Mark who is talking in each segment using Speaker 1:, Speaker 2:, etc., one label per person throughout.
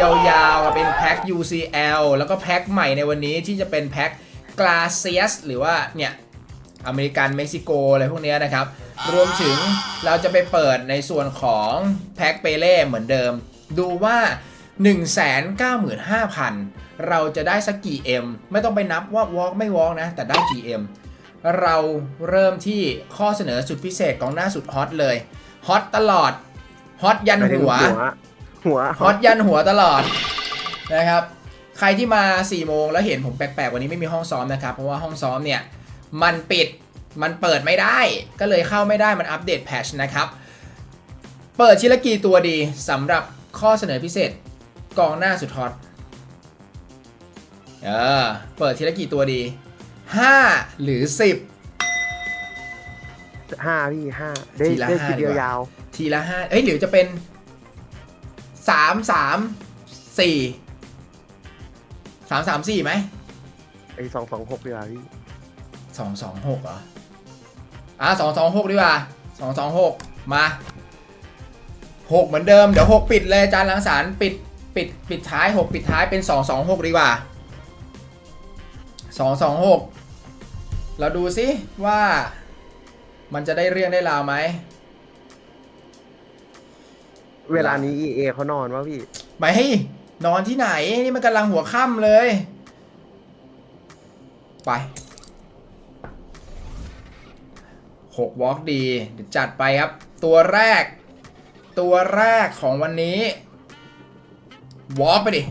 Speaker 1: ยาวๆเป็นแพ็ค UCL แล้วก็แพ็คใหม่ในวันนี้ที่จะเป็นแพ็ค Glacius หรือว่าเนี่ยอเมริกันเม็กซิโกอะไรพวกนี้นะครับ รวมถึงเราจะไปเปิดในส่วนของแพ็คเปเล่เหมือนเดิม ดูว่า 195,000 เราจะได้สักกี่ M ไม่ต้องไปนับว่าวอล์กไม่วอล์กนะ แต่ได้กี่ M เราเริ่มที่ข้อเสนอสุดพิเศษของหน้าสุดฮอตเลยฮอตตลอดฮอตยันหัว
Speaker 2: หัว
Speaker 1: ฮอตยันหัวตลอดนะครับ ใครที่มา4โมงแล้วเห็นผมแปลกๆวันนี้ไม่มีห้องซ้อมนะครับ เพราะว่าห้องซ้อมเนี่ยมันปิดมันเปิดไม่ได้ ก็เลยเข้าไม่ได้มันอัปเดตแพชนะครับ เปิดชิลกีตัวดีสำหรับข้อเสนอพิเศษกองหน้าสุดฮอตเออเปิดทีละกี่ตัวดี 5 หรือ 10
Speaker 2: ห้าพี่ห้าได้
Speaker 1: ทีละ
Speaker 2: ได้
Speaker 1: ห้า
Speaker 2: ทีเดีย
Speaker 1: ดี
Speaker 2: ว
Speaker 1: กว่า
Speaker 2: ยาว
Speaker 1: ทีละห้าเอ้ยหรือจะเป็น สามสามสี่สามสามสี่ไหม
Speaker 2: ไอ้สองสองหกดีกว่าพี่
Speaker 1: สองสองหกเหรอ อะสองสองหกดีกว่าสองสองหกมาหกเหมือนเดิม เดี๋ยวหกปิดเลยอาจานลังสารปิดปิดปิดท้ายหกปิดท้ายเป็นสองสองหกดีกว่าสองสองหกเราดูซิว่ามันจะได้เรื่องได้ราวไหม
Speaker 2: เวลานี้ EA เขานอนวะพี่
Speaker 1: ไม่ให้นอนที่ไหน นี่มันกำลังหัวค่ำเลย ไปหกวอล์กดีเดี๋ยวจัดไปครับ ตัวแรก ตัวแรกของวันนี้วอล์กไปดิ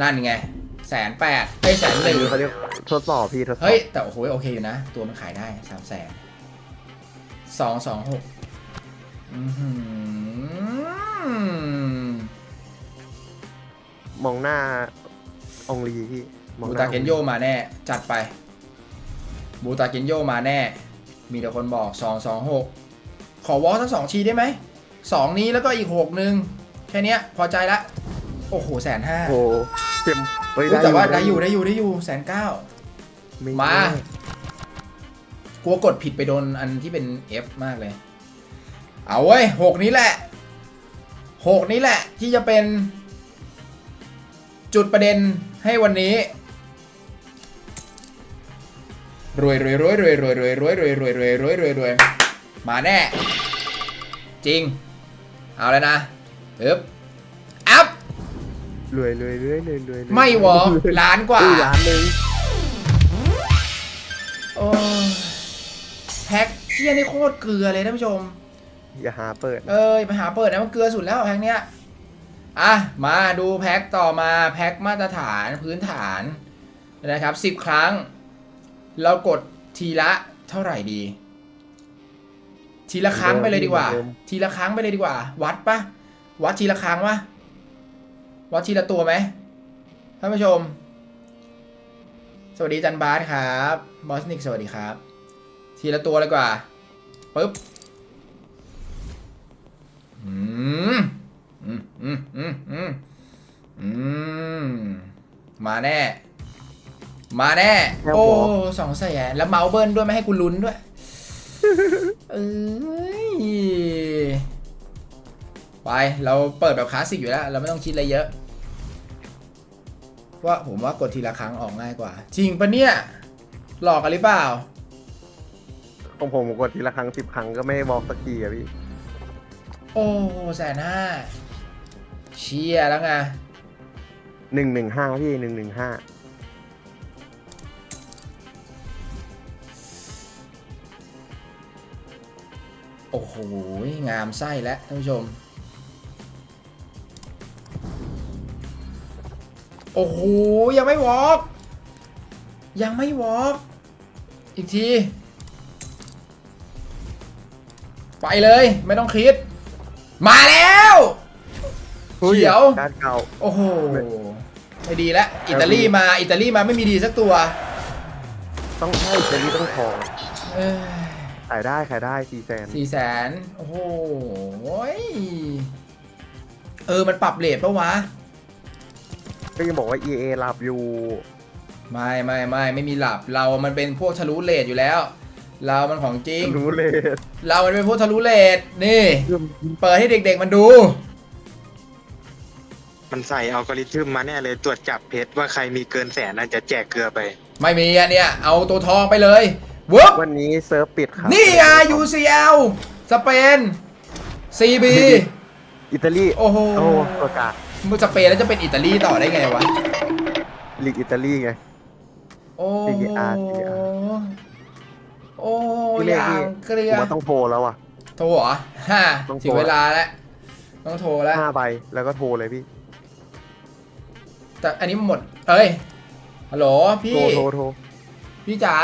Speaker 1: นั่นไงแสนแปดไอ้แสนหนึ่ง
Speaker 2: เขาเรียกทดสอบพี่ทดสอบ
Speaker 1: เฮ้ย แต่โอ้โหโอเคอยู่นะ ตัวมันขายได้สามแสนสองสองหกอือหือ
Speaker 2: มองหน้าองลีพี่มอง
Speaker 1: บู
Speaker 2: ห
Speaker 1: ตา
Speaker 2: น้า
Speaker 1: เกนโยมาแน่ จัดไป บูตาเกนโยมาแน่ มีแต่คนบอกสองสองหกขอวอลทั้งสองทีได้ไหมสองนี้แล้วก็อีกหกหนึ่งแค่เนี้ย พอใจละ โอ้โหแสนห้า
Speaker 2: โอ้โหเต็มเฮ้ย
Speaker 1: แต่ว่าได้อยู่ได้อยู่ได้อยู่แสนเก้า
Speaker 2: ไมา
Speaker 1: กลัวกดผิดไปโดนอันที่เป็น F มากเลย เอาเว้ยหกนี้แหละหกนี้แหละที่จะเป็น จุดประเด็นให้วันนี้รวยรวยรวยรวยรวยรวยรวยรวยรวยรวยรวยรวยรวยมาแน่ จริง เอาแล้วนะอึ๊บอัพ
Speaker 2: รวยรวยรวยรวยรวยรวย
Speaker 1: ไม่วอล์กล้านกว่า
Speaker 2: อุ้ยล้านหนึ่ง
Speaker 1: โอ้ยแพ็คเที่ยนี่โคตรเกลือเลยท่านผู้ชม
Speaker 2: อย่าหาเปิด
Speaker 1: เอ้ยไปหาเปิดนะมันเกลือสุดแล้วแพ็คเนี้ยอะมาดูแพ็คต่อมาแพ็คมาตรฐานพื้นฐานนะครับสิบ10ครั้ง เรากดทีละเท่าไหร่ดี ทีละครั้งไปเลยดีกว่า ทีละครั้งไปเลยดีกว่า วัดปะวัดทีละครั้งวะวัดทีละตัวไหมท่านผู้ชม สวัสดีจันบาสครับบอสนิกสวัสดีครับ ทีละตัวเลยดีกว่าปึ๊บ อืม อืม อืม อืม อืม อืม มาแน่ มาแน่โอ้สองแสนแล้วเมาส์เบิ้ลด้วยไม่ให้กูลุ้นด้วย เอ้ยไป เราเปิดแบบคลาสสิกอยู่แล้ว เราไม่ต้องคิดอะไรเยอะ ว่าผมว่ากดทีละครั้งออกง่ายกว่า จริงปะเนี่ย หลอกกันหรือเปล่า
Speaker 2: ของผมกดทีละครั้งสิบครั้งก็ไม่บอกสักทีอะพี่
Speaker 1: โอ้แสนห้าเชียแล้วไง
Speaker 2: หนึ่งหนึ่งห้าพี่หนึ่งหนึ่งห้า
Speaker 1: โอ้โห งามไส้แล้วท่านผู้ชม โอ้โห ยังไม่วอล์กยังไม่วอล์กอีกที ไปเลย ไม่ต้องคิด มาแล้ว เขียว
Speaker 2: การเก่า
Speaker 1: โอ้โห
Speaker 2: ไม่
Speaker 1: ไม่ดีแล้วอิตาลีมา อิตาลีมาไม่มีดีสักตัว
Speaker 2: ต้องให้เจนี่ต้องทอง
Speaker 1: เออ
Speaker 2: ขายได้ขายได้สี่แสน
Speaker 1: สี่แสนโอ้โหยเออ มันปรับเลทปะวะ
Speaker 2: ก็ยังบอกว่า EA หลับอยู่
Speaker 1: ไม่ไม่ไม่ไม่มีหลับ เรามันเป็นพวกทะลุเลทอยู่แล้ว เรามันของจริง
Speaker 2: รู้เลย
Speaker 1: เรามันเป็นพวกทะลุเลทนี่ เปิดให้เด็กๆมันดู
Speaker 3: มันใส่อัลกอริทึมมาแน่เลยตรวจจับเพชรว่าใครมีเกินแสนน่าจะแจกเกลือไป
Speaker 1: ไม่มีอันเนี้ยเอาตัวทองไปเลยวุ๊บ
Speaker 2: วันนี้เซิร์ฟปิดครับ
Speaker 1: นี่ไง UCL สเปน CB
Speaker 2: อิตาลี
Speaker 1: โอ้โห
Speaker 2: โอ้ตัวกาก
Speaker 1: มึงสเปนแล้วจะเป็นอิตาลีต่อได้ไงวะ
Speaker 2: ลีกอิตาลีไง
Speaker 1: โอ้
Speaker 2: CDR CDR
Speaker 1: โอ้
Speaker 2: พี่เล่
Speaker 1: ยางเกลี
Speaker 2: ผ
Speaker 1: ย
Speaker 2: มว่าต้องโทรแล้วอะ
Speaker 1: โทรเหรอฮ่า
Speaker 2: ต้องโทร
Speaker 1: ถึงเวลาแล้ว ต้องโทรแล้ว
Speaker 2: ห้าใบแล้วก็โทรเลยพี่
Speaker 1: แต่อันนี้มันหมด เอ้ย ฮัลโหลพี่
Speaker 2: โทรโทรโทร
Speaker 1: พี่จ๋า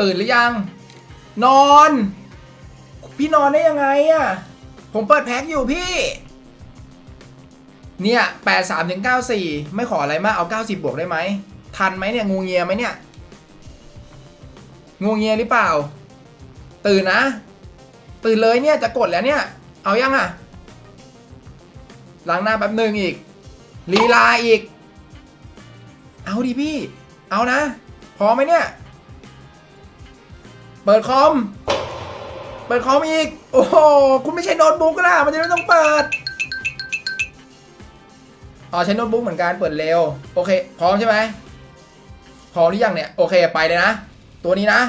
Speaker 1: ตื่นหรือยัง นอน พี่นอนได้ยังไงอะ่ะผมเปิดแพ็คอยู่พี่ เนี่ยแปดสามถึงเก้าสี่ไม่ขออะไรมากเอาเก้าสิบบวกได้ไหม ทันไหมเนี่ย งูเงียไหมเนี่ย งูเงียหรือเปล่า ตื่นนะ ตื่นเลยเนี่ยจะกดแล้วเนี่ย เอายังอะล้างหน้าแป๊บหนึ่งอีก ลีลาอีก เอาดิพี่ เอานะพร้อมไหมเนี่ย เปิดคอม เปิดคอมอีก โอ้โห คุณไม่ใช่โน้ตบุ๊กล่ะ มันจะไม่ต้องเปิด อ๋อใช้โน้ตบุ๊กเหมือนกัน เปิดเร็ว โอเค พร้อมใช่ไหม พร้อมหรือยังเนี่ย โอเค ไปเลยนะ ตัวนี้นะ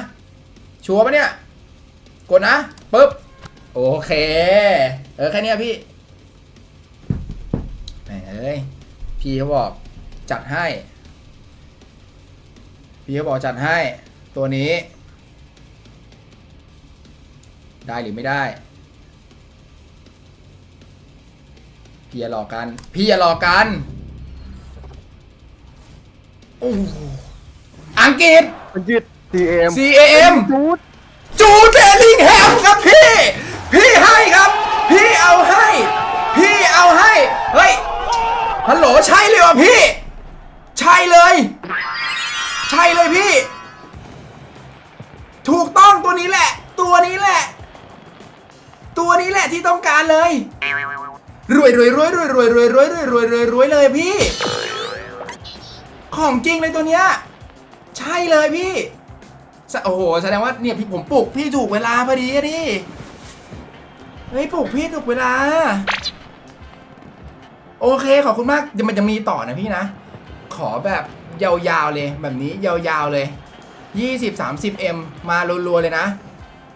Speaker 1: ชัวร์ปะเนี่ย กดนะปึ๊บ โอเค เออแค่นี้พี่แหมเอ้ย พี่เขาบอกจัดให้ พี่เขาบอกจัดให้ตัวนี้ ได้หรือไม่ได้ พี่อย่าหลอกกัน พี่อย่าหลอกกันโอ้โหอังกฤษ
Speaker 2: มันยืด CM
Speaker 1: CAM
Speaker 2: จูด
Speaker 1: จูดเบลลิงแฮมครับพี่ พี่ให้ครับ พี่เอาให้ พี่เอาให้ เฮ้ย ฮัลโหลใช่เลยว่ะพี่ ใช่เลย ใช่เลยพี่ ถูกต้องตัวนี้แหละ ตัวนี้แหละ ตัวนี้แหละที่ต้องการเลย รวยรวยรวยรวยรวยรวยรวยรวยรวยรวยรวยเลยพี่ ของจริงเลยตัวเนี้ย ใช่เลยพี่ โอ้โหแสดงว่าเนี่ยพี่ผมปลุกพี่ถูกเวลาพอดีดิเฮ้ยปลุกพี่ถูกเวลา โอเคขอบคุณมากเดี๋ยวมันจะมีต่อนะพี่นะ ขอแบบ ยาวๆเลยแบบนี้ยาวๆเลย 20 30M มารัวๆเลยนะ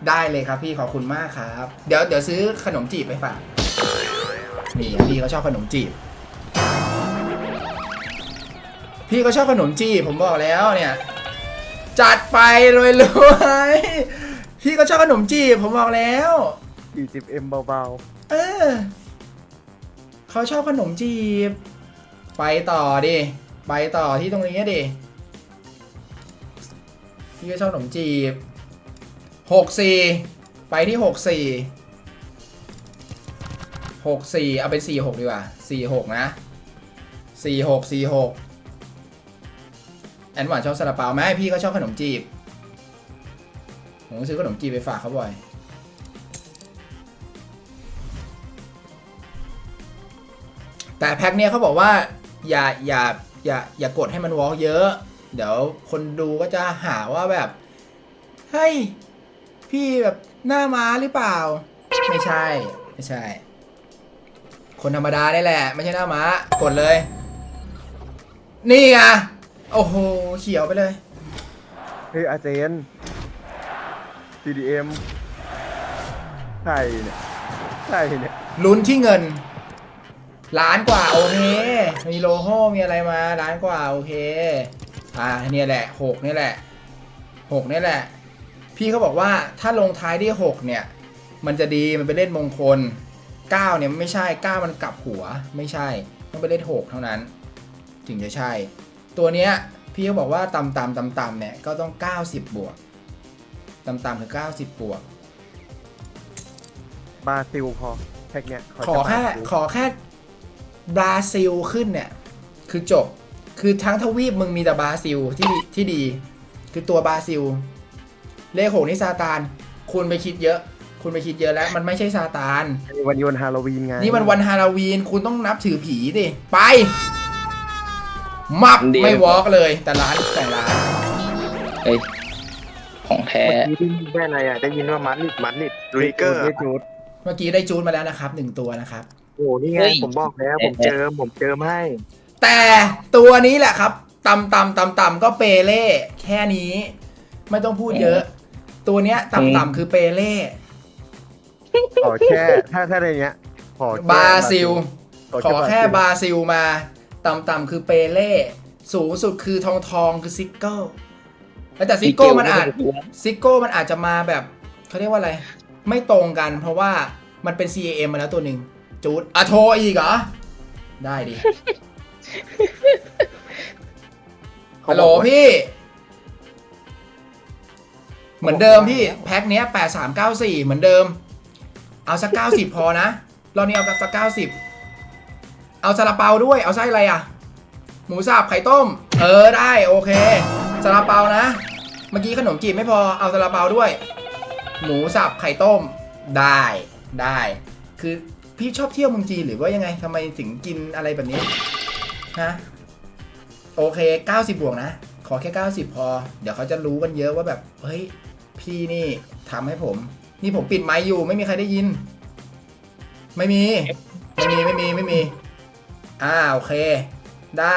Speaker 1: ได้เลยครับพี่ขอบคุณมากครับ เดี๋ยวเดี๋ยวซื้อขนมจีบไปฝากนี่พี่เขาชอบขนมจีบ พี่เขาชอบขนมจีบผมบอกแล้วเนี่ย จัดไปรวยรวยๆพี่ก็ชอบขนมจีบผมบอกแล้ว
Speaker 2: 40M เบา
Speaker 1: เออเขาชอบขนมจีบ ไปต่อดิ ไปต่อที่ตรงนี้ดิพี่ก็ชอบขนมจีบหกสี่ไปที่หกสี่หกสี่เอาเป็นสี่หกดีกว่าสี่หกนะสี่หกสี่หกแอนหวานชอบซาลาเปาไหมพี่ก็ชอบขนมจีบผมซื้อขนมจีบไปฝากเขาบ่อยแต่แพ็คเนี้ยเขาบอกว่าอย่าอย่า อย่าอย่ากดให้มันวอล์กเยอะ เดี๋ยวคนดูก็จะหาว่าแบบเฮ้ยพี่แบบหน้าม้าหรือเปล่า ไม่ใช่ ไม่ใช่ คนธรรมดาได้แหละ ไม่ใช่หน้าม้ากดเลย นี่ไงโอ้โหเขียวไปเลย
Speaker 2: ๆเฮ้ยอาเจน CDM ใช่เนี่ยใช่เนี่ย
Speaker 1: ลุ้นที่เงิน ล้านกว่าโอเค มีโลโก้มีอะไรมาล้านกว่าโอเค อ่าเนี่ยแหละหกเนี่ยแหละหกเนี่ยแหละ พี่เขาบอกว่าถ้าลงท้ายที่หกเนี่ย มันจะดีมันเป็นเลขมงคลเก้าเนี่ยไม่ใช่เก้ามันกลับหัวไม่ใช่ต้องเป็นเลขหกเท่านั้น ถึงจะใช่ ตัวเนี้ยพี่เขาบอกว่าต่ำๆต่ำๆเนี่ยก็ต้อง 90 บวกต่ำๆคือ 90 บวก
Speaker 2: บราซิลพอแพ็กเนี้ยเขา
Speaker 1: ขอ
Speaker 2: จะ
Speaker 1: แค่
Speaker 2: บราซิล
Speaker 1: ขอแค่ บราซิลขึ้นเนี่ย คือจบ คือทั้งทวีปมึงมีแต่บราซิลที่ดีที่ดี คือตัวบราซิล เลขหกนี่ซาตาน คุณไปคิดเยอะ คุณไปคิดเยอะแล้ว มันไม่ใช่ซาตาน
Speaker 2: วันนี้วันฮาโลวีนไง
Speaker 1: นี่มันวันฮาโลวีน คุณต้องนับถือผีดิ ไป มับ
Speaker 4: เดี๋ยว
Speaker 1: ไม่วอล์กเลย แต่ร้านแต่ร้าน
Speaker 4: เอ้ย ของแท้
Speaker 3: เมื่อกี้ได้ยินได้อะไรอะ ได้ยินว่ามัดนิดมัดนิดลูริเกอร์
Speaker 2: ไม่จูด
Speaker 1: เมื่อกี้ได้จูนมาแล้วนะครับหนึ่งตัวนะครับ
Speaker 3: โอ้นี่ไง
Speaker 4: เฮ้ย
Speaker 3: ผมบอกแล้ว ผมเจอผมเจอให้
Speaker 1: แต่ตัวนี้แหละครับตำตำตำตำก็เปเล่แค่นี้ ไม่ต้องพูดเยอะ ตัวเนี้ยตำตำคือเปเล่
Speaker 2: ขอแค่ถ้าถ้าในเนี้ยขอแค่
Speaker 1: บราซิล
Speaker 2: ขอ
Speaker 1: ขอแค่
Speaker 2: บราซิล
Speaker 1: บราซิลมาตำตำคือเปเล่สูงสุดคือทองทองคือซิกเกิลแต่ซิกโก้มันอาจ ซิโก้มันอาจจะมาแบบเขาเรียกว่าอะไร ไม่ตรงกันเพราะว่ามันเป็น CAM มาแล้วตัวหนึ่ง จูดอะโทรอีกเหรอ ได้ดิ ฮัลโหลพี่ เหมือนเดิมพี่ แพ็คเนี้ย8394เหมือนเดิม เอาสัก90พอนะ รอบนี้เอาสัก90เอาซาลาเปาด้วย เอาไส้อะไรอะ หมูสับไข่ต้ม เออได้โอเคซาลาเปานะ เมื่อกี้ขนมจีบไม่พอ เอาซาลาเปาด้วย หมูสับไข่ต้ม ได้ ได้ คือ พี่ชอบเที่ยวเมืองจีนหรือว่ายังไงทำไมถึงกินอะไรแบบนี้ฮะโอเค 90 บวกนะ ขอแค่ 90 พอ เดี๋ยวเขาจะรู้กันเยอะว่าแบบ เฮ้ย พี่นี่ทำให้ผม นี่ผมปิดไมค์อยู่ ไม่มีใครได้ยิน ไม่มี ไม่มี ไม่มี ไม่มี อ่า โอเค ได้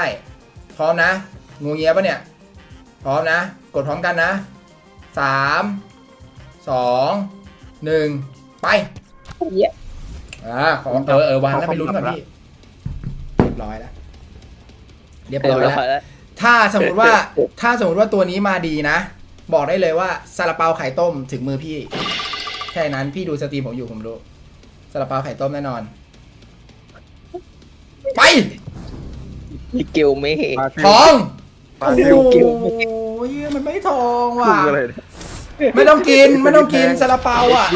Speaker 1: พร้อมนะ งูเงี้ยปะเนี่ย พร้อมนะ กดพร้อมกันนะสามสองหนึ่งไป
Speaker 4: เย
Speaker 1: อ่าขอเออเออวางแล้วไปลุ้นก่อนพี่เรียบร้อยแล้วเรียบ
Speaker 4: เรีย
Speaker 1: ร้
Speaker 4: บ
Speaker 1: อย
Speaker 4: ร้
Speaker 1: แล้ว
Speaker 4: อยแล้ว
Speaker 1: ถ้าสมมติว่าถ้าสมมติว่าตัวนี้มาดีนะ บอกได้เลยว่าซาลาเปาไข่ต้มถึงมือพี่ แค่นั้นพี่ดูสตรีมผมอยู่ผมรู้ซาลาเปาไข่ต้มแน่นอน ไป
Speaker 4: มิเกลเม่
Speaker 2: บราซิล
Speaker 1: ทอง
Speaker 2: บรา
Speaker 1: โอ้
Speaker 2: ซิล
Speaker 1: โหมันไม่ทอง
Speaker 2: พุ่
Speaker 1: ว่ะ
Speaker 2: งเลย
Speaker 1: ไม่ต้องกินไม่ต้องกินซาลาเปาอะ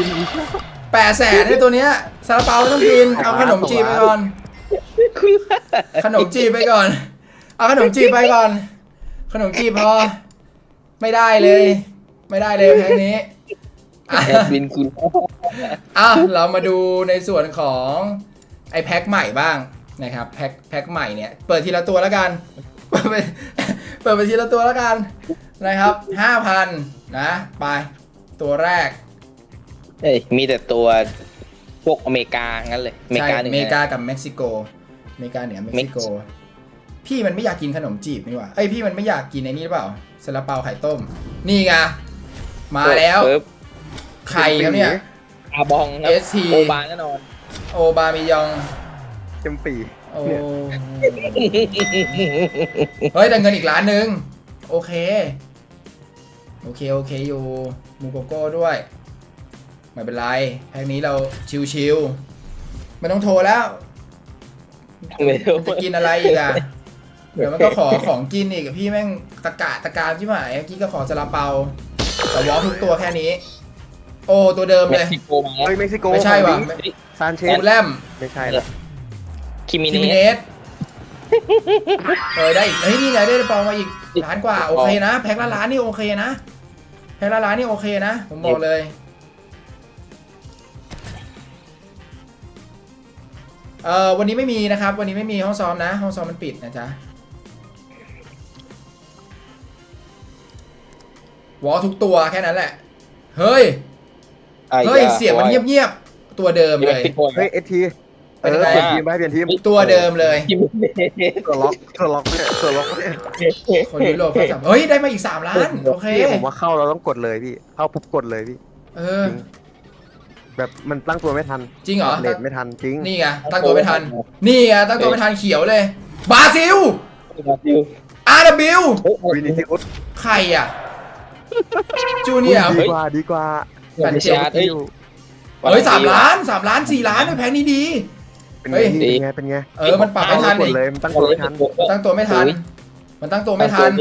Speaker 1: แปดแสนในตัวเนี้ยซาลาเปาไม่ต้องกิน เอาขนมจีบไปก่อน ขนมจีบไปก่อน เอาขนมจีบไปก่อน ขนมจีบพอ ไม่ได้เลย ไม่ได้เลยแพ็คนี้อะ
Speaker 4: แอดวินคุณ
Speaker 1: อะเรามาดูในส่วนของไอ้แพ็คใหม่บ้างนะครับแพ็คแพ็คใหม่เนี่ยเปิดทีละตัวแล้วกัน เปิดไปเปิดไปทีละตัวแล้วกันนะครับห้าพันนะ ไปตัวแรก
Speaker 4: เอ้ยมีแต่ตัวพวกอเมริกางั้นเลยอเมริ
Speaker 1: ใช่
Speaker 4: กาหนึ่ง
Speaker 1: อเมริกา
Speaker 4: นะ
Speaker 1: กับเม็กซิโกอเมริกาเหนือเม็กซิโก
Speaker 4: เม็กซิ
Speaker 1: พี่มันไม่อยากกินขนมจีบนี่หว่าเอ้ยพี่มันไม่อยากกินไอ้นี่หรือเปล่าซาลาเปาไข่ต้ม นี่ไงมาแล้ว
Speaker 4: ปึ๊บ
Speaker 1: ไข่ครับเนี่ย
Speaker 4: อาบองครับ
Speaker 1: ST
Speaker 4: โอบาแน่นอน
Speaker 1: โอบามิยอง
Speaker 2: เต็มปี
Speaker 1: โอ้เฮ้ยแต่เงินอีกล้านหนึ่งโอเค โอเค โอเคอยู่มูโกโก้ด้วย ไม่เป็นไรแพ็คนี้เราชิวๆไม่ต้องโทรแล้ว
Speaker 4: ไม่รู้
Speaker 1: จะกินอะไรอีกอะเดี๋ยวมันก็ขอของกินอีกพี่แม่งตะกะตะการใช่ไหมเมื่อกี้ก็ขอซาลาเปาแต่วอลทุกตัวแค่นี้ โอ้ตัวเดิม
Speaker 4: เม็
Speaker 1: เล
Speaker 4: ก
Speaker 1: ย
Speaker 4: ซิโกมาแล้ว
Speaker 2: เฮ้ยเม็กซิโก
Speaker 1: ไม่ใช่ว่ะ
Speaker 2: ซานเช
Speaker 1: ฟู
Speaker 2: ส
Speaker 1: ลแลม
Speaker 2: ไม่ใช่ละ
Speaker 4: คิมิ
Speaker 1: คิ
Speaker 4: เน
Speaker 1: มิเน
Speaker 4: ส
Speaker 1: สเออได้อีกเฮ้ยนี่ไงได้ปองมาอีกล้านกว่าโอเคนะ แพ็คละล้านนี่โอเคนะ แพ็คละล้านนี่โอเคนะ ผมบอกเลย เออวันนี้ไม่มีนะครับ วันนี้ไม่มีห้องซ้อมนะ ห้องซ้อมมันปิดนะจ๊ะวอลทุกตัวแค่นั้นแหละ เฮ้ย เฮ้ย เสียงมันเงียบๆ ตัวเดิม
Speaker 4: เม็
Speaker 1: เล
Speaker 4: ก
Speaker 1: ย
Speaker 4: ซิโก
Speaker 2: เฮ้ยเอทีเอ
Speaker 1: เป็น
Speaker 2: อ
Speaker 1: ไง
Speaker 2: เปลี่ยนทีมไปเปลี่ยนทีม
Speaker 1: ตัวเดิมเลย
Speaker 4: คิมิเนส
Speaker 2: ตัวล็อกตัวล็อกเนี่ยตัวล็อกเนี่ย
Speaker 1: คนยุโรปเขาจับเฮ้ย ได้มาอีก3ล้าน โอเค
Speaker 2: พี่ผมว่าเข้าเราต้องกดเลยพี่ เข้าปุ๊บกดเลยพี่
Speaker 1: เออ
Speaker 2: แบบมันตั้งตัวไม่ทัน
Speaker 1: จริงเหรอ
Speaker 2: เลทไม่ทันจริง
Speaker 1: นี่ไงตั้งตัวไม่ทัน นี่ไงตั้งตัวไม่ทันเขียวเลย บราซิล
Speaker 4: บราซิล
Speaker 1: อาร์บิล
Speaker 4: เฮ้ย
Speaker 2: วินิซิอุส
Speaker 1: ใครอะ จูเนียร์
Speaker 2: ดีกว่าดีกว่า
Speaker 1: แผ่นเจล
Speaker 4: เฮ้ย
Speaker 1: เฮ้ยสามล้านสามล้านสี่ล้านด้วยแพงนี้ดี
Speaker 2: เป็น
Speaker 1: เฮ้
Speaker 2: ไง
Speaker 1: ย
Speaker 2: เป็นไงเป็นไง
Speaker 1: เออมันปรับไม่ทัน
Speaker 2: กด
Speaker 1: อีก
Speaker 2: เลยมันตั้งตัวไม่ทัน
Speaker 1: ตั้งตัวไม่ทัน มันตั้งตัวไม่ทัน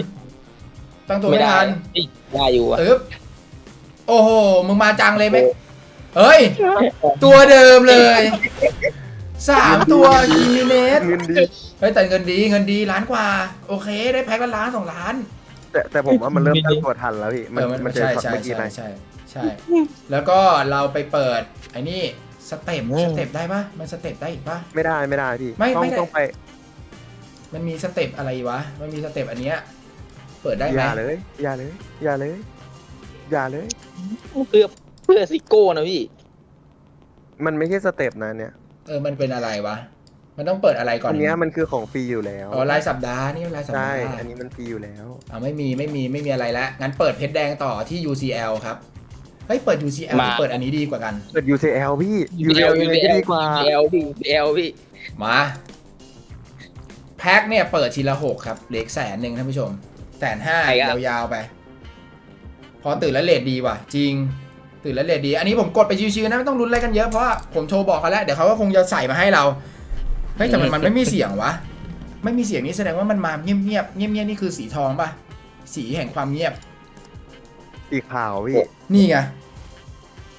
Speaker 1: ตั้งตัวไม่ทัน
Speaker 4: เฮ้ยได้อยู่อะ
Speaker 1: เอ๊บโอ้โหมึงมาจังเลยไหม เฮ้ย ตัวเดิมเลยสามตัวคิมิเนส
Speaker 2: เงินดี
Speaker 1: เฮ้ยแต่เงินดีเงินดีล้านกว่า โอเค ได้แพ็คละล้านสองล้าน
Speaker 2: แต่แต่ผมว่ามันเริ่มตั้งตัวทันแล้วพี่ มัน
Speaker 1: เออ
Speaker 2: มันเจอ
Speaker 1: ใช่
Speaker 2: ช็อต
Speaker 1: ใช่
Speaker 2: เมื่อกี้
Speaker 1: ใช่
Speaker 2: ไหม
Speaker 1: ใช่ใช่ แล้วก็เราไปเปิดไอ้นี่สเต็ปสเต็ปได้ปะมันสเต็ปได้อีกปะ
Speaker 2: ไม่ได้ไม่ได้พี่
Speaker 1: ไม่
Speaker 2: ต้อง
Speaker 1: ไม่ได้
Speaker 2: ต้องไป
Speaker 1: มันมีสเต็ปอะไรวะ มันมีสเต็ปอันเนี้ยเปิดได้
Speaker 2: อ
Speaker 1: ไหม
Speaker 2: ย่าเลย อย่าเลย อย่าเลย อย่าเลย
Speaker 4: เพื่อ เพื่อซิโก้นะพี่
Speaker 2: มันไม่ใช่สเต็ปนะเนี่ย
Speaker 1: เออ มันเป็นอะไรวะ มันต้องเปิดอะไรก่อน
Speaker 2: อันเนี้ยมันคือของฟรีอยู่แล้ว
Speaker 1: อ๋อรายสัปดาห์นี่รายสัป
Speaker 2: ใช่
Speaker 1: ดาห์
Speaker 2: อันนี้มันฟรีอยู่แล้ว
Speaker 1: อ่าไม่มีไม่มีไม่มีอะไรแล้วงั้นเปิดเพชรแดงต่อที่ UCL ครับ เฮ้ย เปิด UCL หรือ
Speaker 4: มา
Speaker 1: เปิดอันนี้ดีกว่ากัน
Speaker 2: เปิด UCL พี่ UCL ยังไงก็ดีกว่า
Speaker 4: UCL พี่ UCL พี่
Speaker 1: มา แพ็คเนี่ยเปิดทีละหกครับเหลืออกแสนหนึ่งท่านผู้ชมแสนห้า
Speaker 4: ใช่ครับ
Speaker 1: ยาวๆไป พอตื่นแล้วเลทดีว่ะ จริง ตื่นแล้วเลทดี อันนี้ผมกดไปชิวๆนะไม่ต้องลุ้นอะไรกันเยอะเพราะว่าผมโทรบอกเขาแล้วเดี๋ยวเขาก็คงจะใส่มาให้เราเฮ้ยแต่มันมันไม่มีเสียงวะไม่มีเสียงนี่แสดงว่ามันมาเงียบๆเงียบๆนี่คือสีทองป่ะสีแห่งความเงียบ
Speaker 2: อีกข่าวพี่
Speaker 1: นี่ไง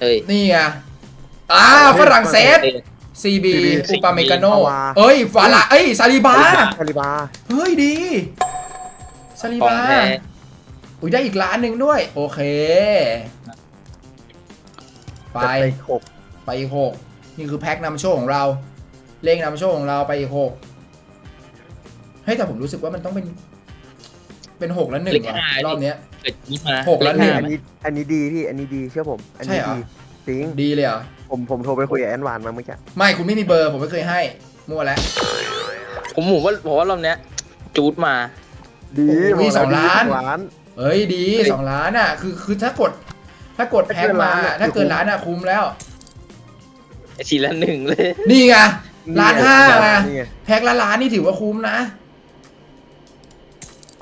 Speaker 4: เอ้ย
Speaker 1: นี่ไงอ้าฝรั่งเศส CB อุปาเมกาโนเอ้ยฟาลาเอ้ยซาลิบา
Speaker 2: คาริบา
Speaker 1: เฮ้ยดีซาลิ
Speaker 4: ของ
Speaker 1: บา
Speaker 4: แท้
Speaker 1: อุ้ยได้อีกล้านหนึ่งด้วย โอเค ไป
Speaker 2: จะไปหก
Speaker 1: ไปอีกหกนี่คือแพ็คนำโชคของเรา เลขนำโชคของเราไปอีกหกเฮ้ยแต่ผมรู้สึกว่ามันต้องเป็น เป็นหกแล้วหนึ่งว่ะรอบเนี้ย
Speaker 4: เกิดนี้มา
Speaker 1: หกแล้วหนึ่ง
Speaker 2: อันนี้อันนี้ดีพี่อันนี้ดีเชื่อผม อันนี้
Speaker 1: ใช่เหรอ
Speaker 2: ดีจริง
Speaker 1: ดีเลยเหรอ
Speaker 2: ผมผมโทรไปคุยกับแอนวานมาเมื่อกี้
Speaker 1: ไม่คุณไม่มีเบอร์ผมไม่เคยให้มั่วแล้ว
Speaker 4: ผมผมว่าผมว่ารอบเนี้ย จูดมา
Speaker 2: ดี
Speaker 1: โอ้ย
Speaker 2: บกแว
Speaker 1: สองล้าน
Speaker 2: ดีล้าน
Speaker 1: เอ้ยดี
Speaker 4: เฮ้ย
Speaker 1: สองล้านอะคือคือถ้ากด ถ้ากด
Speaker 2: ถ้า
Speaker 1: แพ็ค
Speaker 2: เกิน
Speaker 1: มา
Speaker 2: ล้านอะ
Speaker 1: ถ้าเกิน
Speaker 2: คือคุ้ม
Speaker 1: ล้านอะคุ้มแล้ว
Speaker 4: ทีละหนึ่งเลย
Speaker 1: นี่ไงล้านห้าไง
Speaker 2: นี่ไง
Speaker 1: แพ็คละล้านนี่ถือว่าคุ้มนะ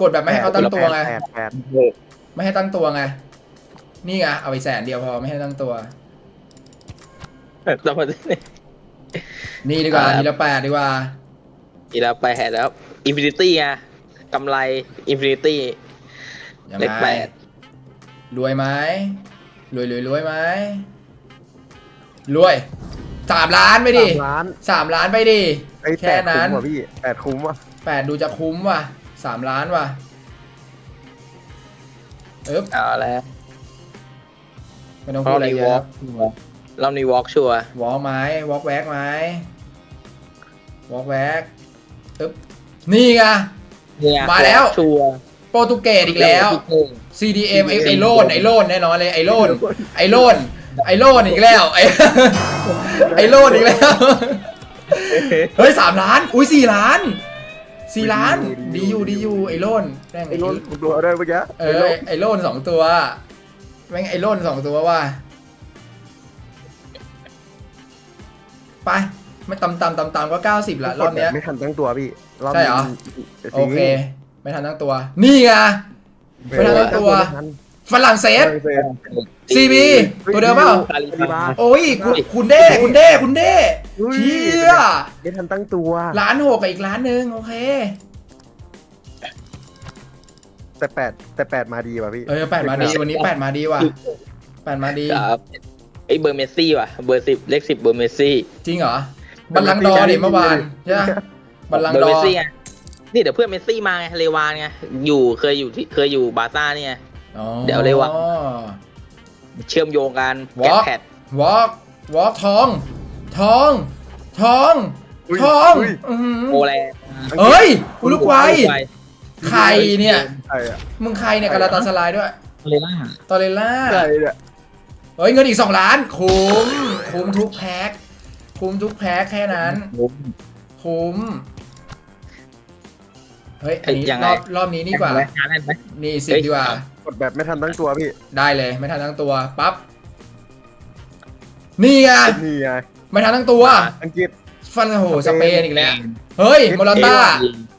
Speaker 1: กดแบบไม่ให้เขาตั้งตัวไง
Speaker 2: แปดแปด
Speaker 1: ไม่ให้ตั้งตัวไง นี่ไงเอาไปแสนเดียวพอไม่ให้ตั้งตัว
Speaker 4: ต้องมา
Speaker 1: นี่ดีกว่า
Speaker 4: อ่า
Speaker 1: ทีละแปดดีกว่า
Speaker 4: ทีละไปแหแล้วอินฟินิตี้ไงกำไรอินฟินิตี้
Speaker 1: ยัง
Speaker 4: เลข
Speaker 1: ไง
Speaker 4: แปด
Speaker 1: รวยไหม รวยรวยรวยไหมรวยสามล้านไปดิ
Speaker 2: สามล้าน
Speaker 1: สามล้านไปดิ
Speaker 2: ไอ้ย
Speaker 1: แค่
Speaker 2: แปด
Speaker 1: นั้
Speaker 2: คุ้
Speaker 1: น
Speaker 2: มว่ะพี่แปดคุ้มว่ะ
Speaker 1: แปดดูจะคุ้มว่ะสามล้านว่ะเอ๊บ
Speaker 4: เอาแล้ว
Speaker 1: ไม่ต้อง
Speaker 4: ร
Speaker 1: พู
Speaker 4: อ
Speaker 1: ด
Speaker 4: บ
Speaker 1: อะไร
Speaker 4: นี้
Speaker 1: เยว
Speaker 4: อล์
Speaker 1: อะ
Speaker 4: กรอบนี้วอล์กชัวร์
Speaker 1: วอล์กไหมวอล์กแวกไหมวอล์กแวกอึ๊บนี่ไง
Speaker 4: เนี่ย
Speaker 1: มาแล้ว
Speaker 4: ชัวร์
Speaker 1: โปรตุเกสอีกแล้ว CDM ไอไอโลนไอโลนแน่นอนเลยไอโลนไอโลนไอโลนอีกแล้วไอไอโลนอีกแล้ว เฮ้ยสามล้าน อุ้ยสี่ล้านสี่ล้านดีอยู่ดีอยู่ไอโลนแม่ง
Speaker 2: ไอ้โน้นผมดูเอาได้เมื่อกี้
Speaker 1: เออไอโลนสองตัวแม่งไอโลนสองตัวว่ะไปไม่ตำตำตำตำก็เก้าสิบละรอบเนี้ย
Speaker 2: ไม่ทันตั้งตัวพี่รอบ
Speaker 1: ใช่เหรอ
Speaker 2: นี้
Speaker 1: โอเค ไม่ทันตั้งตัว นี่ไง ไม่ทันตั้งตัว
Speaker 2: ไม่ทัน
Speaker 1: ฝรั่งเศส
Speaker 2: ฝรั่งเศส
Speaker 1: CB ตัวเดิมเปล่า
Speaker 4: คาริ
Speaker 2: คาริบา
Speaker 4: บา
Speaker 1: โอ้ยคุณคุณเด้คุณเด้คุณเด้
Speaker 2: อุ้ย
Speaker 1: เชี่ย
Speaker 2: ไม่ทันตั้งตัว
Speaker 1: ล้านหกกับอีกล้านหนึ่งโอเค
Speaker 2: แต่แปดแต่แปดมาดีป่ะพี่
Speaker 1: เออแปดมาดีวันนี้แปดมาดีว่ะแปดมาดี
Speaker 4: ครับไอ้เบอร์เมสซี่ว่ะเบอร์สิบเลขสิบเบอร์เมสซี่
Speaker 1: จริงเหรอบัลลังก์ดอร์ดิเมื่อวานใช่ไหมบัลลังก์
Speaker 4: เบอ
Speaker 1: ด
Speaker 4: ร์
Speaker 1: อ
Speaker 4: เมส
Speaker 1: ร์
Speaker 4: ซี่ไง นี่เดี๋ยวเพื่อนเมสซี่มาไงเลวานไงอยู่เคยอยู่ที่เคยอยู่บาร์ซ่าเนี่ย
Speaker 1: อ๋อ
Speaker 4: เดี๋ยวเลยว่ะเชื่อมโยงกัน
Speaker 1: วอล์ก
Speaker 4: แพด
Speaker 1: วอล์กวอล์กทอง ทอง ทอง
Speaker 2: อุ้ย
Speaker 1: ทอง
Speaker 2: อุ้ย
Speaker 1: อื้อหือ
Speaker 4: โอแลนด์
Speaker 1: เอ้ยอุลุกวัย
Speaker 4: ไป
Speaker 1: ใครเนี่ย
Speaker 2: ใช่อะ
Speaker 1: มึงใครเนี่ยกาลาตาสลายด้วย
Speaker 4: เลล่า
Speaker 1: ตอเรลล่า
Speaker 2: ใช่เนี่ย
Speaker 1: เฮ้ยเงินอีกสองล้าน คุ้ม คุ้มทุกแพ็ค คุ้มทุกแพ็คแค่นั้น คุ้ม เฮ้ยอันนี้
Speaker 4: ยังไง
Speaker 1: รอบรอบนี้นี่กว่า
Speaker 4: งานได้ไหม
Speaker 1: นี่สิบ
Speaker 4: เฮ้ย
Speaker 1: ดีกว่า
Speaker 2: กดแบบไม่ทันตั้งตัวพี่
Speaker 1: ได้เลย ไม่ทันทั้งตัว ปั๊บ นี่ไง
Speaker 2: นี่ไง
Speaker 1: ไม่ทันทั้งตัว
Speaker 2: อังกฤษ
Speaker 1: ฟันโอ้โหสเปนอีกแล้ว เฮ้ย โมราต้า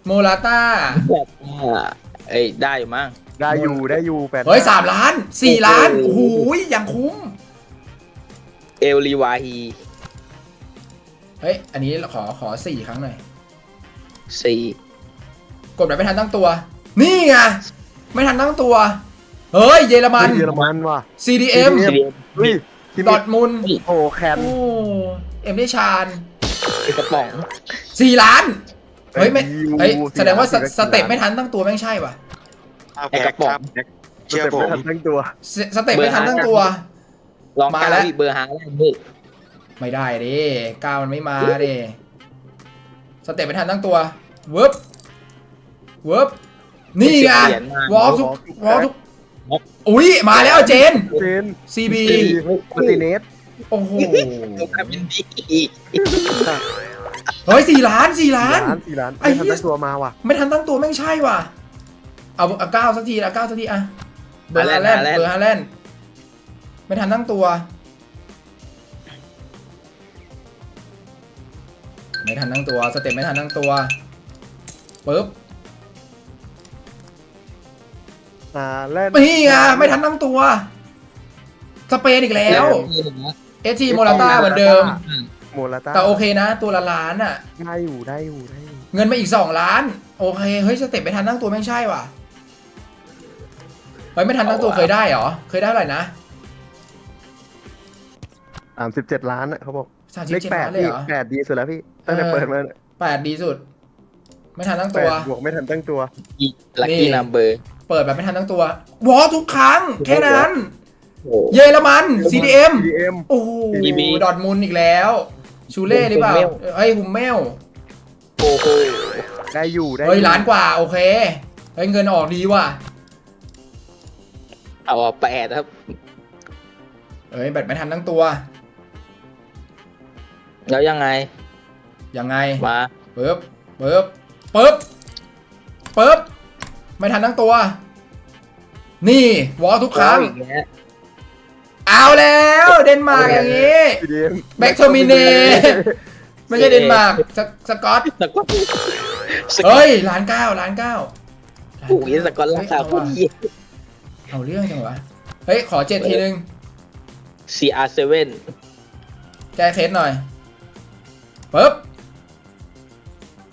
Speaker 1: โมราต้า
Speaker 4: แบบว่าเอ้ยได้อยู่มั้ง
Speaker 2: ได้อยู่ได้อยู่แปด
Speaker 1: เฮ้ยสามล้านสี่ล้าน
Speaker 4: โอ้
Speaker 1: โอ้
Speaker 4: โห
Speaker 1: โหอย่างคุ้ม
Speaker 4: เอลลีวาฮี
Speaker 1: เฮ้ย อันนี้ขอขอสี่ครั้งหน่อย
Speaker 4: สี่
Speaker 1: กดแบบไม่ทันตั้งตัว นี่ไงไม่ทันตั้งตัว เฮ้ยเยอรมัน
Speaker 2: เยอรมันว่ะ
Speaker 1: CDM
Speaker 2: CDM เฮ้ยที
Speaker 1: ด
Speaker 2: นี้
Speaker 1: อร์ทมุนด์
Speaker 2: โอ้แคน
Speaker 1: โอ้เอ็มได้ชาน
Speaker 4: กระป๋อง
Speaker 1: สี่ล้าน เฮ้ยไม่
Speaker 2: ยู
Speaker 1: เฮ้ยแสดงว่าส
Speaker 2: สี่ล้น
Speaker 1: สเต็ปไม่ทันตั้งตัวแม่งใช่ป่ะ
Speaker 3: เอาแพ็คครับแพ็ค
Speaker 2: ส
Speaker 3: เชื่อ
Speaker 2: เต็ป
Speaker 3: ผ
Speaker 2: ไม่
Speaker 3: ม
Speaker 2: ทันตั้งตัว
Speaker 1: สสเต็ปไม่ทันตั้งตัว
Speaker 4: ลอง
Speaker 1: มา
Speaker 4: มา
Speaker 1: แล้
Speaker 4: แล้ววเบอร์หางแรกพี่
Speaker 1: ไม่ได้ดิก้าวมันไม่มาดิสเต็ปไม่ทันตั้งตัวเวิบ เวิบนี่ไง
Speaker 4: เหรียญมาว
Speaker 1: อลทุกวอลทุกอุ้ยมาแล้วเจน
Speaker 2: เจน
Speaker 1: CB
Speaker 2: มาร์ติเนส
Speaker 1: โอ้โห
Speaker 4: กลายเป็นดี
Speaker 1: เฮ้ยสี่ล้านสี่ล้าน
Speaker 2: สี่ล้าน
Speaker 1: ไอ้
Speaker 2: ไม่ทัน
Speaker 1: เหี้ย
Speaker 2: ตั้งตัวมาว่ะ
Speaker 1: ไม่ทันตั้งตัวแม่งใช่ว่ะ เอาเอาเก้าสักทีเอาเก้าสักทีอะเบอร์ฮาแลนด์เบอร์ฮาแลนด์ไม่ทันตั้งตัว ไม่ทันตั้งตัว สเต็ปไม่ทันตั้งตัวปึ๊บ
Speaker 2: อ่าแล่น
Speaker 1: นี่ไงไม่ทันตั้งตัว สเปนอีกแล้ว เอทีโมราต้าเหมือนเดิม
Speaker 2: โมลาต้า
Speaker 1: แต่โอเคนะ ตัวละล้านอะ
Speaker 2: ได้อยู่ได้อยู่ได้อยู่
Speaker 1: เงินมาอีกสองล้าน โอเค เฮ้ยสเต็ปไม่ทันตั้งตัวแม่งใช่ว่ะเฮ้ยไม่ทันตั้งตัวเคยได้เหรอ เคยได้เท่าไหร่นะ
Speaker 2: สามสิบเจ็ดล้านอะเขาบอก
Speaker 1: สามสิบ
Speaker 2: เลข
Speaker 1: เจ็ด
Speaker 2: แปด
Speaker 1: ล้านเลย
Speaker 2: พี่
Speaker 1: เหรอ
Speaker 2: แปดดีสุดแล้วพี่ตั้งแต่
Speaker 1: เออ
Speaker 2: เปิดมา
Speaker 1: แปดดีสุด ไม่ทันตั้ง
Speaker 2: แป
Speaker 1: ตัว
Speaker 2: ดบวกไม่ทันตั้งตัว
Speaker 4: ลัคกี้นัมเบอร์
Speaker 1: เปิดแบบไม่ทันตั้งตัววอลทุกครั้ง แค่นั้น
Speaker 4: โอ้
Speaker 1: เยอรมัน CDM
Speaker 2: DM
Speaker 1: โอ้โห
Speaker 4: DB
Speaker 1: ดอร์ทมุนด์อีกแล้ว ชูเล่หรือเปล่า
Speaker 4: ฮุมเมล
Speaker 1: เอ้ยฮุมเมล
Speaker 4: โอ้โห
Speaker 2: ได้อยู่ได้
Speaker 1: เฮ้ย
Speaker 2: อ
Speaker 1: ล้านกว่า โอเคเฮ้ยเงินออกดีว่ะ
Speaker 4: เอาอะแปดครับ
Speaker 1: เอ้ยแบบไม่ทันตั้งตัว
Speaker 4: แล้วยังไง
Speaker 1: ยังไง
Speaker 4: มา
Speaker 1: ปึ๊บปึ๊บปึ๊บปึ๊บ ไม่ทันตั้งตัว นี่วอลทุกครั้ง
Speaker 4: อีกแล้ว
Speaker 1: เอาแล้ว เดนมาร์กอย่างนี้
Speaker 2: DM
Speaker 1: Back to m i n e ไม่ใช่เดนมาร์กสสกอต
Speaker 4: สกอตสกอต
Speaker 1: เฮ้ยล้านเก้าล้านเก้า
Speaker 4: โอ้ยสกอตราคา
Speaker 1: เฮ้ย
Speaker 4: โคตรดี
Speaker 1: เอาเรื่องจังวะ เฮ้ย ขอเจ็ดทีนึง
Speaker 4: CR7
Speaker 1: แก้เคสหน่อยปึ๊บ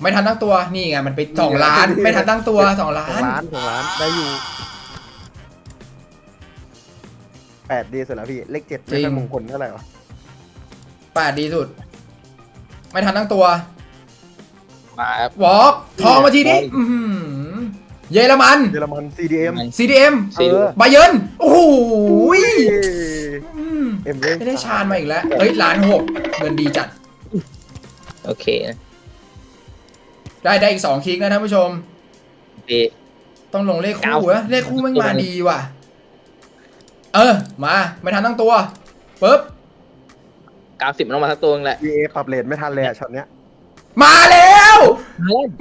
Speaker 1: ไม่ทันตั้งตัวนี่ไงมันไปสองล้าน ไม่ทันตั้งตัวสองล้า
Speaker 2: สอง
Speaker 1: น
Speaker 2: ล้านสองล้านได้อยู่แปดดีสุดแล้วพี่ เลขเจ็ดไม่
Speaker 1: จริ
Speaker 2: ใช่
Speaker 1: ง
Speaker 2: มงคลเท่าไหร่วะ
Speaker 1: แปดดีสุด ไม่ทันตั้งตัว
Speaker 4: มาครับ
Speaker 1: วอล์กทองมาทีนี้อื้อหือเยอรมัน
Speaker 2: เยอรมัน CDM
Speaker 1: CDM
Speaker 2: เออ
Speaker 1: บาเยิร์นโอ้โหย
Speaker 2: เย้
Speaker 1: อืม
Speaker 2: เอ็มเล่น
Speaker 1: ไม่ได้ชาญมาอีกแล้วเฮ้ยล้านหกเงินดีจัด
Speaker 4: โอเคนะ
Speaker 1: ได้ได้อีกสองคลิกนะท่านผู้ชม
Speaker 4: ดี
Speaker 1: ต้องลงเลขคู่
Speaker 4: เก้า
Speaker 1: นะเลขคู่แม่งมาดีว่ะ เออ มาไม่ทันตั้งตัวปึ๊บ
Speaker 4: เก้าสิบมันต้องมาสักตัวนึงแหละ
Speaker 2: EA ปรับเลทไม่ทันเลยอะช็อตเนี้ย
Speaker 1: มาแล้ว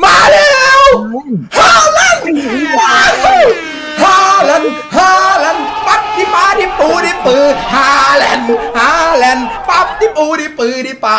Speaker 1: มาแล้วฮาลันฮาลันฮาลันปั๊บดิปาดิปูดิปือฮาลันฮาลันปั๊บดิปูดิปือดิปา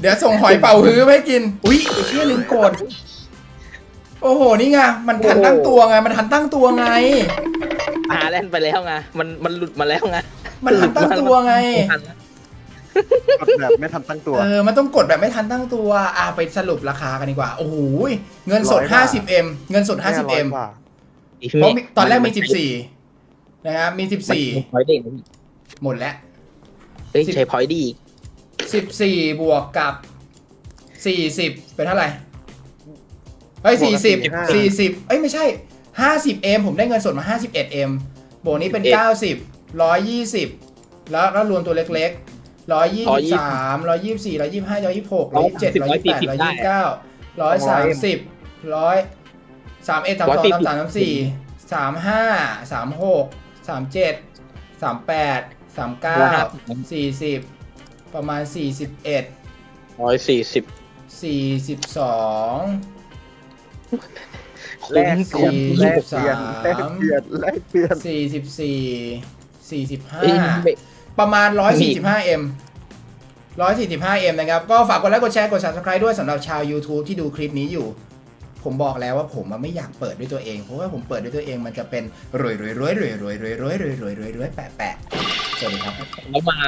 Speaker 2: เดี๋
Speaker 1: ยวส่งหอยเป่าฮื้อไปให้กิน อุ๊ยไอ้เชี่ยลืมกด โอ้โห นี่ไง มันทันตั้งตัวไง มันทันตั้งตัวไง
Speaker 4: หาแล่นไปแล้วไง มันมันหลุดมาแล้วไง
Speaker 1: มันทันตั้งตัวไง
Speaker 2: กดแบบไม่ทันตั้งตัว
Speaker 1: เออ มันต้องกดแบบไม่ทันตั้งตัว อ่าไปสรุปราคากันดีกว่า โอ้โห เงินสด
Speaker 2: ร้อยบาท
Speaker 1: 50m เงินสด 50m
Speaker 2: กว่า
Speaker 1: เพราะมีตอนแรกมี 14 นะครับ มี
Speaker 4: พอยต์เด้ง
Speaker 1: 14หมดแล้ว
Speaker 4: เฮ้ยใช้พอยต์ดี
Speaker 1: สิบสี่บวกกับสี่สิบเป็นเท่าไหร่ไอ้ยสี่สิบสี่สิบเอ้ยไม่ใช่ห้าสิบเอ็มผมได้เงินสดมาห้าสิบเอ็ดเอ็มโบนี้เป็นเก้าสิบร้อยยี่สิบแล้วแล้วรวมตัวเล็กๆร้อยยี่สิบสามร้อยยี่สิบสี่ร้อยยี่สิบห้าร้อยยี่สิบหกร้อยยี่สิบเจ็ดร้อยยี่สิบแปดร้อยยี่สิบเก้าร้อยสามสิบร้อยสามเอ็ดสามสองสามสามสามสี่สามห้าสามหกสามเจ็ดสามแปดสามเก้าสี่สิบะมาณ 41
Speaker 4: ร้อยสี่สิบ
Speaker 1: 42
Speaker 2: แลกเปลี่ยนแลกเปลี่ยนแลกเปลี่ยนแลกเปลี่ยน
Speaker 1: 44
Speaker 4: เอ้ย
Speaker 1: 45 ประมาณ 145m 145M นะครับ ก็ฝากกดไลค์ กดแชร์ กด subscribe ด้วยสำหรับชาว YouTube ที่ดูคลิปนี้อยู่ ผมบอกแล้วว่าผมอะไม่อยากเปิดด้วยตัวเอง เพราะว่าผมเปิดด้วยตัวเองมันจะเป็นรวยรวยรวยรวยรวยรวยรวยรวยรวยรวยรวยแปะแปะสวัสดีครับ
Speaker 4: แล้วมา